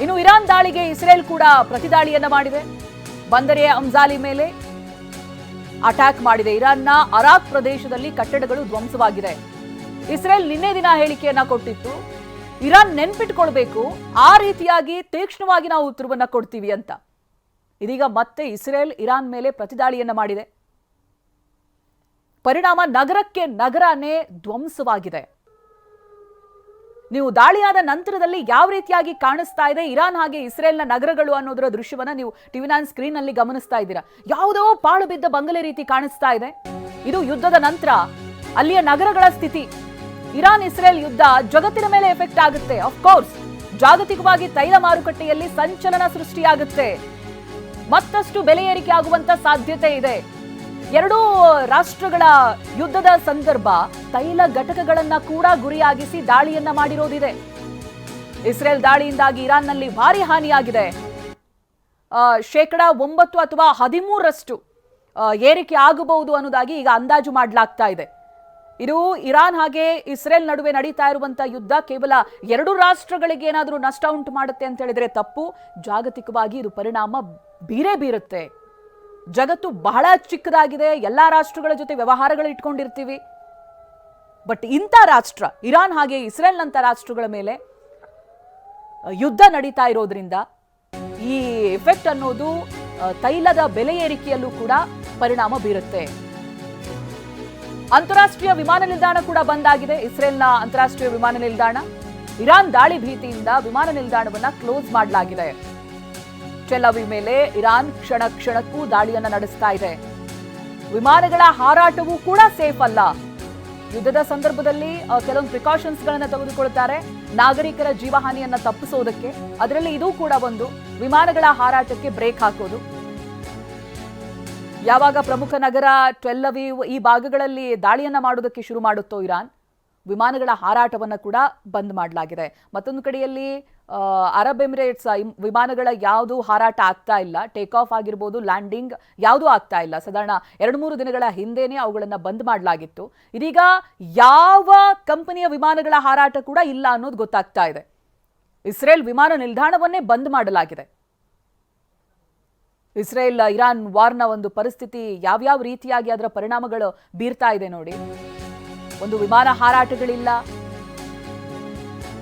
ಇನ್ನು ಇರಾನ್ ದಾಳಿಗೆ ಇಸ್ರೇಲ್ ಕೂಡ ಪ್ರತಿದಾಳಿಯನ್ನ ಮಾಡಿದೆ. ಬಂದರೆ ಅಂಜಾಲಿ ಮೇಲೆ ಅಟ್ಯಾಕ್ ಮಾಡಿದೆ. ಇರಾನ್ನ ಅರಾಕ್ ಪ್ರದೇಶದಲ್ಲಿ ಕಟ್ಟಡಗಳು ಧ್ವಂಸವಾಗಿದೆ. ಇಸ್ರೇಲ್ ನಿನ್ನೆ ದಿನ ಹೇಳಿಕೆಯನ್ನ ಕೊಟ್ಟಿತ್ತು. ಇರಾನ್ ನೆನ್ಪಿಟ್ಕೊಳ್ಬೇಕು, ಆ ರೀತಿಯಾಗಿ ತೀಕ್ಷ್ಣವಾಗಿ ನಾವು ಉತ್ತರವನ್ನ ಕೊಡ್ತೀವಿ ಅಂತ. ಇದೀಗ ಮತ್ತೆ ಇಸ್ರೇಲ್ ಇರಾನ್ ಮೇಲೆ ಪ್ರತಿದಾಳಿಯನ್ನ ಮಾಡಿದೆ. ಪರಿಣಾಮ ನಗರಕ್ಕೆ ನಗರನೇ ಧ್ವಂಸವಾಗಿದೆ. ನೀವು ದಾಳಿಯಾದ ನಂತರದಲ್ಲಿ ಯಾವ ರೀತಿಯಾಗಿ ಕಾಣಿಸ್ತಾ ಇದೆ? ಇರಾನ್ ಹಾಗೆ ಇಸ್ರೇಲ್ನ ನಗರಗಳು ಅನ್ನೋದರ ದೃಶ್ಯವನ್ನ ನೀವು ಟಿವಿ ನೈನ್ ಸ್ಕ್ರೀನ್ ಅಲ್ಲಿ ಗಮನಿಸ್ತಾ ಇದ್ದೀರಾ. ಯಾವುದೋ ಪಾಳು ಬಿದ್ದ ಬಂಗಲೆ ರೀತಿ ಕಾಣಿಸ್ತಾ ಇದೆ. ಇದು ಯುದ್ಧದ ನಂತರ, ಅಲ್ಲಿಯ ನಗರಗಳ ಸ್ಥಿತಿ. ಇರಾನ್, ಇಸ್ರೇಲ್ ಯುದ್ಧ ಜಗತ್ತಿನ ಮೇಲೆ ಎಫೆಕ್ಟ್ ಆಗುತ್ತೆ. ಕೋರ್ಸ್ ಜಾಗತಿಕವಾಗಿ ತೈಲ ಮಾರುಕಟ್ಟೆಯಲ್ಲಿ ಸಂಚಲನ ಸೃಷ್ಟಿಯಾಗುತ್ತೆ. ಮತ್ತಷ್ಟು ಬೆಲೆ ಏರಿಕೆ ಆಗುವಂತ ಸಾಧ್ಯತೆ ಇದೆ. ಎರಡೂ ರಾಷ್ಟ್ರಗಳ ಯುದ್ಧದ ಸಂದರ್ಭ ತೈಲ ಘಟಕಗಳನ್ನ ಕೂಡ ಗುರಿಯಾಗಿಸಿ ದಾಳಿಯನ್ನ ಮಾಡಿರೋದಿದೆ. ಇಸ್ರೇಲ್ ದಾಳಿಯಿಂದಾಗಿ ಇರಾನ್ನಲ್ಲಿ ಭಾರಿ ಹಾನಿಯಾಗಿದೆ. ಶೇಕಡ ಒಂಬತ್ತು ಅಥವಾ ಹದಿಮೂರರಷ್ಟು ಏರಿಕೆ ಆಗಬಹುದು ಅನ್ನೋದಾಗಿ ಈಗ ಅಂದಾಜು ಮಾಡಲಾಗ್ತಾ ಇದೆ. ಇದು ಇರಾನ್ ಹಾಗೆ ಇಸ್ರೇಲ್ ನಡುವೆ ನಡೀತಾ ಇರುವಂತಹ ಯುದ್ಧ ಕೇವಲ ಎರಡು ರಾಷ್ಟ್ರಗಳಿಗೆ ಏನಾದರೂ ನಷ್ಟ ಉಂಟು ಮಾಡುತ್ತೆ ಅಂತ ಹೇಳಿದ್ರೆ ತಪ್ಪು. ಜಾಗತಿಕವಾಗಿ ಇದು ಪರಿಣಾಮ ಬೀರೇ ಬೀರುತ್ತೆ. ಜಗತ್ತು ಬಹಳ ಚಿಕ್ಕದಾಗಿದೆ, ಎಲ್ಲ ರಾಷ್ಟ್ರಗಳ ಜೊತೆ ವ್ಯವಹಾರಗಳು ಇಟ್ಕೊಂಡಿರ್ತೀವಿ. ಬಟ್ ಇಂಥ ರಾಷ್ಟ್ರ, ಇರಾನ್ ಹಾಗೆ ಇಸ್ರೇಲ್ನಂಥ ರಾಷ್ಟ್ರಗಳ ಮೇಲೆ ಯುದ್ಧ ನಡೀತಾ ಇರೋದ್ರಿಂದ ಈ ಎಫೆಕ್ಟ್ ಅನ್ನೋದು ತೈಲದ ಬೆಲೆ ಏರಿಕೆಯಲ್ಲೂ ಕೂಡ ಪರಿಣಾಮ ಬೀರುತ್ತೆ. ಅಂತಾರಾಷ್ಟ್ರೀಯ ವಿಮಾನ ನಿಲ್ದಾಣ ಕೂಡ ಬಂದಾಗಿದೆ ಇಸ್ರೇಲ್ನ ಅಂತಾರಾಷ್ಟ್ರೀಯ ವಿಮಾನ ನಿಲ್ದಾಣ. ಇರಾನ್ ದಾಳಿ ಭೀತಿಯಿಂದ ವಿಮಾನ ನಿಲ್ದಾಣವನ್ನ ಕ್ಲೋಸ್ ಮಾಡಲಾಗಿದೆ. ಚೆಲವಿ ಮೇಲೆ ಇರಾನ್ ಕ್ಷಣ ಕ್ಷಣಕ್ಕೂ ದಾಳಿಯನ್ನು ನಡೆಸ್ತಾ ಇದೆ. ವಿಮಾನಗಳ ಹಾರಾಟವೂ ಕೂಡ ಸೇಫ್ ಅಲ್ಲ. ಯುದ್ಧದ ಸಂದರ್ಭದಲ್ಲಿ ಕೆಲವೊಂದು ಪ್ರಿಕಾಷನ್ಸ್ ಗಳನ್ನ ತೆಗೆದುಕೊಳ್ತಾರೆ. ನಾಗರಿಕರ ಜೀವಹಾನಿಯನ್ನ ತಪ್ಪಿಸೋದಕ್ಕೆ ಅದರಲ್ಲಿ ಇದು ಕೂಡ ಒಂದು. ವಿಮಾನಗಳ ಹಾರಾಟಕ್ಕೆ ಬ್ರೇಕ್ ಹಾಕೋದು. ಯಾವಾಗ ಪ್ರಮುಖ ನಗರ ಟ್ವೆಲ್ಲವಿ ಈ ಭಾಗಗಳಲ್ಲಿ ದಾಳಿಯನ್ನ ಮಾಡೋದಕ್ಕೆ ಶುರು ಮಾಡುತ್ತೋ ಇರಾನ್? ವಿಮಾನಗಳ ಹಾರಾಟವನ್ನ ಕೂಡ ಬಂದ್ ಮಾಡಲಾಗಿದೆ. ಮತ್ತೊಂದು ಕಡೆಯಲ್ಲಿ ಅರಬ್ ಎಮಿರೇಟ್ಸ್ ವಿಮಾನಗಳ ಯಾವುದು ಹಾರಾಟ ಆಗ್ತಾ ಇಲ್ಲ. ಟೇಕ್ ಆಫ್ ಆಗಿರ್ಬೋದು ಲ್ಯಾಂಡಿಂಗ್ ಯಾವುದೂ ಆಗ್ತಾ ಇಲ್ಲ. ಸಾಧಾರಣ ಎರಡು ಮೂರು ದಿನಗಳ ಹಿಂದೆನೇ ಅವುಗಳನ್ನು ಬಂದ್ ಮಾಡಲಾಗಿತ್ತು. ಇದೀಗ ಯಾವ ಕಂಪನಿಯ ವಿಮಾನಗಳ ಹಾರಾಟ ಕೂಡ ಇಲ್ಲ ಅನ್ನೋದು ಗೊತ್ತಾಗ್ತಾ ಇದೆ. ಇಸ್ರೇಲ್ ವಿಮಾನ ನಿಲ್ದಾಣವನ್ನೇ ಬಂದ್ ಮಾಡಲಾಗಿದೆ. ಇಸ್ರೇಲ್, ಇರಾನ್ ವಾರ್ನ ಒಂದು ಪರಿಸ್ಥಿತಿ ಯಾವ್ಯಾವ ರೀತಿಯಾಗಿ ಅದರ ಪರಿಣಾಮಗಳು ಬೀರ್ತಾ ಇದೆ ನೋಡಿ. ಒಂದು ವಿಮಾನ ಹಾರಾಟಗಳಿಲ್ಲ.